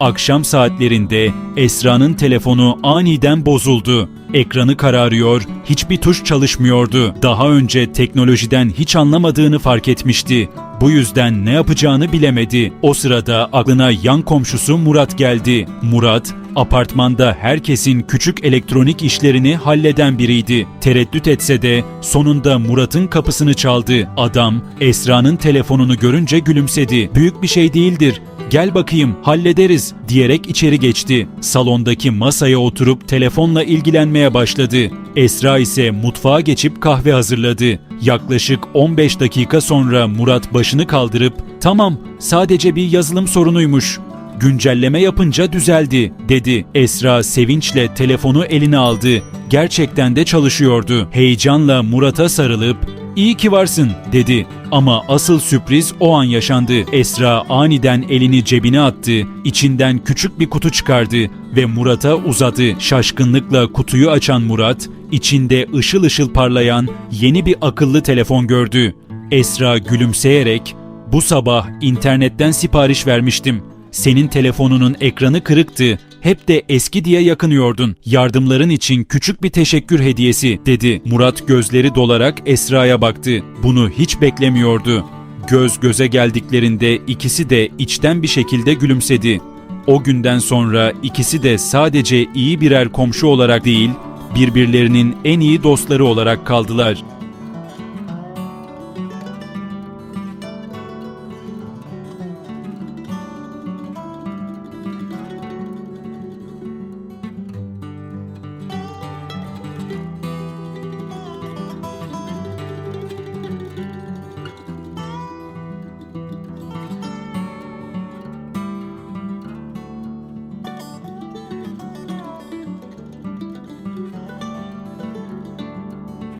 Akşam saatlerinde Esra'nın telefonu aniden bozuldu. Ekranı kararıyor, hiçbir tuş çalışmıyordu. Daha önce teknolojiden hiç anlamadığını fark etmişti. Bu yüzden ne yapacağını bilemedi. O sırada aklına yan komşusu Murat geldi. Murat, apartmanda herkesin küçük elektronik işlerini halleden biriydi. Tereddüt etse de sonunda Murat'ın kapısını çaldı. Adam, Esra'nın telefonunu görünce gülümsedi. Büyük bir şey değildir. Gel bakayım hallederiz diyerek içeri geçti. Salondaki masaya oturup telefonla ilgilenmeye başladı. Esra ise mutfağa geçip kahve hazırladı. Yaklaşık 15 dakika sonra Murat başını kaldırıp "Tamam, sadece bir yazılım sorunuymuş. Güncelleme yapınca düzeldi." dedi. Esra sevinçle telefonu eline aldı. Gerçekten de çalışıyordu. Heyecanla Murat'a sarılıp İyi ki varsın dedi. Ama asıl sürpriz o an yaşandı. Esra aniden elini cebine attı, içinden küçük bir kutu çıkardı ve Murat'a uzadı. Şaşkınlıkla kutuyu açan Murat, içinde ışıl ışıl parlayan yeni bir akıllı telefon gördü. Esra gülümseyerek, "Bu sabah internetten sipariş vermiştim. Senin telefonunun ekranı kırıktı. Hep de eski diye yakınıyordun. Yardımların için küçük bir teşekkür hediyesi dedi. Murat gözleri dolarak Esra'ya baktı. Bunu hiç beklemiyordu. Göz göze geldiklerinde ikisi de içten bir şekilde gülümsedi. O günden sonra ikisi de sadece iyi birer komşu olarak değil, birbirlerinin en iyi dostları olarak kaldılar.